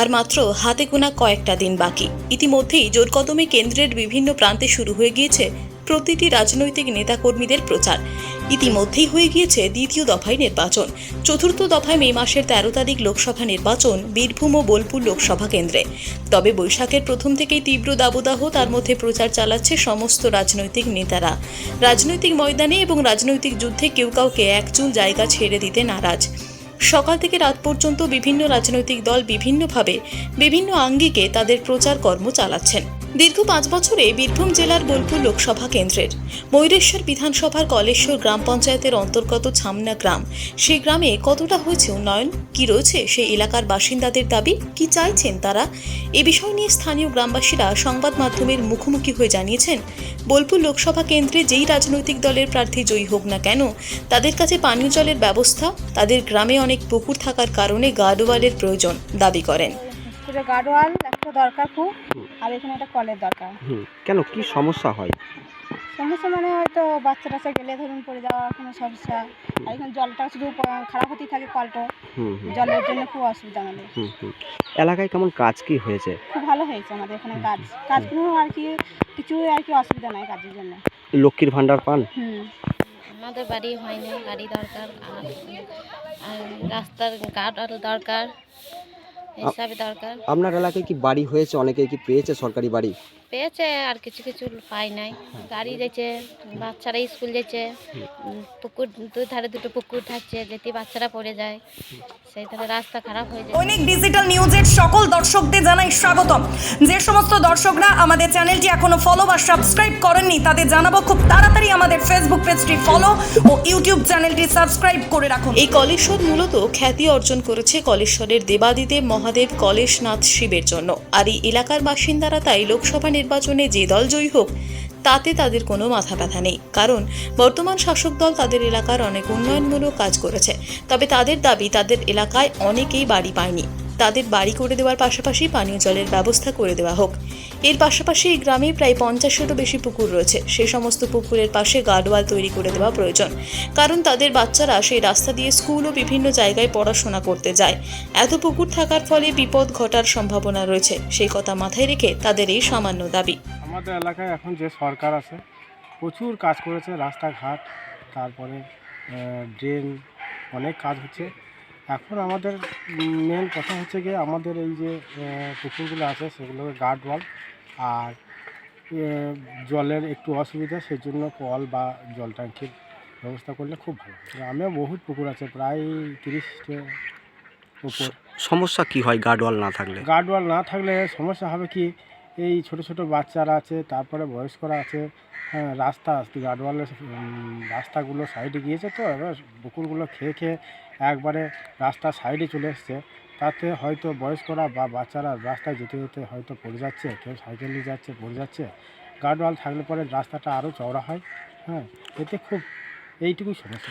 আর মাত্র হাতে গোনা কয়েকটা দিন বাকি। ইতিমধ্যেই জোরকদমে কেন্দ্রের বিভিন্ন প্রান্তে শুরু হয়ে গিয়েছে প্রতিটি রাজনৈতিক নেতাকর্মীদের প্রচার। ইতিমধ্যেই হয়ে গিয়েছে দ্বিতীয় দফায় নির্বাচন। চতুর্থ দফায় মে মাসের তেরো তারিখ লোকসভা নির্বাচন, বীরভূম ও বোলপুর লোকসভা কেন্দ্রে। তবে বৈশাখের প্রথম থেকেই তীব্র দাবদাহ তার মধ্যে প্রচার চালাচ্ছে সমস্ত রাজনৈতিক নেতারা। রাজনৈতিক ময়দানে এবং রাজনৈতিক যুদ্ধে কেউ কাউকে এক চুল জায়গা ছেড়ে দিতে নারাজ। সকাল থেকে রাত পর্যন্ত বিভিন্ন রাজনৈতিক দল বিভিন্নভাবে বিভিন্ন আঙ্গিকে তাদের প্রচার কর্ম চালাচ্ছেন। দীর্ঘ পাঁচ বছরে বীরভূম জেলার বোলপুর লোকসভা কেন্দ্রের ময়ূরেশ্বর বিধানসভার কলেশ্বর গ্রাম পঞ্চায়েতের অন্তর্গত ছামনা গ্রাম। সেই গ্রামে কতটা হয়েছে উন্নয়ন? কি রয়েছে সেই এলাকার বাসিন্দাদের দাবি? কি চাইছেন তারা? এ বিষয় নিয়ে স্থানীয় গ্রামবাসীরা সংবাদ মাধ্যমের মুখোমুখি হয়ে জানিয়েছেন, বোলপুর লোকসভা কেন্দ্রে যেই রাজনৈতিক দলের প্রার্থী জয়ী হোক না কেন, তাদের কাছে পানীয় জলের ব্যবস্থা, তাদের গ্রামে অনেক পুকুর থাকার কারণে গার্ডওয়ালের প্রয়োজন, দাবি করেন। গার্ডওয়াল একটা দরকার খুব আর এখানে একটা কলের দরকার। হুম কেন কি সমস্যা হয়? সমস্যা মানে হয়তো বাচ্চা টাচ্চা গেলে ধরুন পড়ে যাওয়ার কোনো সমস্যা আর এখানে জলটা শুধু খারাপ হতেই থাকে কলটা। হুম হুম। জলের জন্য খুব অসুবিধা আমাদের। হুম হুম। এলাকায় কেমন কাজ কি হয়েছে? খুব ভালো হয়েছে আমাদের এখানে কাজ। কাজ কোনো আর কি কিছু আর কি অসুবিধা নাই কাজের জন্য। লক্ষ্মীর ভাণ্ডার পান? আমাদের বাড়ি হয়নি বাড়ি দরকার আর রাস্তার গার্ড দরকার। আপনার এলাকায় কি বাড়ি হয়েছে? অনেকে কি পেয়েছে সরকারি বাড়ি? পেয়েছে আর কিছু কিছু পাই নাই। গাড়ি যাচ্ছে বাচ্চারা স্কুল উম, পুকুর দুই ধারে দুটো পুকুর থাকছে যেতে বাচ্চারা পড়ে যায়। সেই ধারে রাস্তা খারাপ হয়ে যায়। দৈনিক ডিজিটাল নিউজের সকল দর্শকদের জানাই স্বাগতম। যে সমস্ত দর্শকরা আমাদের চ্যানেলটি এখনও ফলো বা সাবস্ক্রাইব করেননি তাদের জানাব খুব তাড়াতাড়ি আমাদের ফেসবুক পেজটি ফলো ও ইউটিউব চ্যানেলটি সাবস্ক্রাইব করে রাখুন। এই কলেশ্বর মূলত খ্যাতি অর্জন করেছে কলেশ্বরের দেবাদিদেব মহাদেব কলেশনাথ শিবের জন্য। আর এই এলাকার বাসিন্দারা তাই লোকসভা নির্বাচনে যে দল জয়ী হোক, তাতে তাদের কোনো মাথা ব্যথা নেই। কারণ, বর্তমান শাসক দল তাদের এলাকার অনেক উন্নয়নমূলক কাজ করেছে। তবে তাদের দাবি, তাদের এলাকায় অনেকেই বাড়ি পায়নি। তাদের বাড়ি করে দেওয়ার পাশাপাশি পানীয় জলের ব্যবস্থা করে দেওয়া হোক। এর পাশাপাশি এই গ্রামে প্রায় পঞ্চাশেরও বেশি পুকুর রয়েছে। সেই সমস্ত পুকুরের পাশে গার্ডওয়াল তৈরি করে দেওয়া প্রয়োজন। কারণ তাদের বাচ্চারা সেই রাস্তা দিয়ে স্কুল ও বিভিন্ন জায়গায় পড়াশোনা করতে যায়। এত পুকুর থাকার ফলে বিপদ ঘটার সম্ভাবনা রয়েছে। সেই কথা মাথায় রেখে তাদের এই সামান্য দাবি। আমাদের এলাকায় এখন যে সরকার আছে, প্রচুর কাজ করেছে, রাস্তাঘাট, তারপরে ড্রেন, অনেক কাজ হচ্ছে। এখন আমাদের মেন কথা হচ্ছে গিয়ে আমাদের এই যে পুকুরগুলো আছে সেগুলোকে গার্ড ওয়াল আর জলের একটু অসুবিধা সেই জন্য কল বা জল ট্যাঙ্কির ব্যবস্থা করলে খুব ভালো গ্রামেও বহুত পুকুর আছে প্রায় তিরিশটা উপর সমস্যা কি হয় গার্ডওয়াল না থাকলে? গার্ডওয়াল না থাকলে সমস্যা হবে কি এই ছোট ছোট বাচ্চারা আছে তারপরে বয়স্করা আছে হ্যাঁ রাস্তা গার্ডওয়ালের উম, রাস্তাগুলো সাইডে গিয়েছে তো এবার পুকুরগুলো খেয়ে খেয়ে একবারে রাস্তা সাইডে চলে এসছে। তাতে হয়তো বয়স্করা বা বাচ্চারা রাস্তায় যেতে যেতে হয়তো পড়ে যাচ্ছে কেউ সাইকেল নিয়ে যাচ্ছে পড়ে যাচ্ছে। গার্ডওয়াল থাকলে পরে রাস্তাটা আরও চওড়া হয় হ্যাঁ এতে খুব এইটুকুই সমস্যা।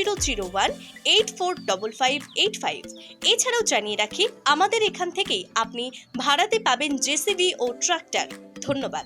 zero zero one eight four double five eight five. এছাড়াও জানিয়ে রাখি, আমাদের এখান থেকেই আপনি ভাড়াতে পাবেন জেসিবি ও ট্রাক্টর। ধন্যবাদ।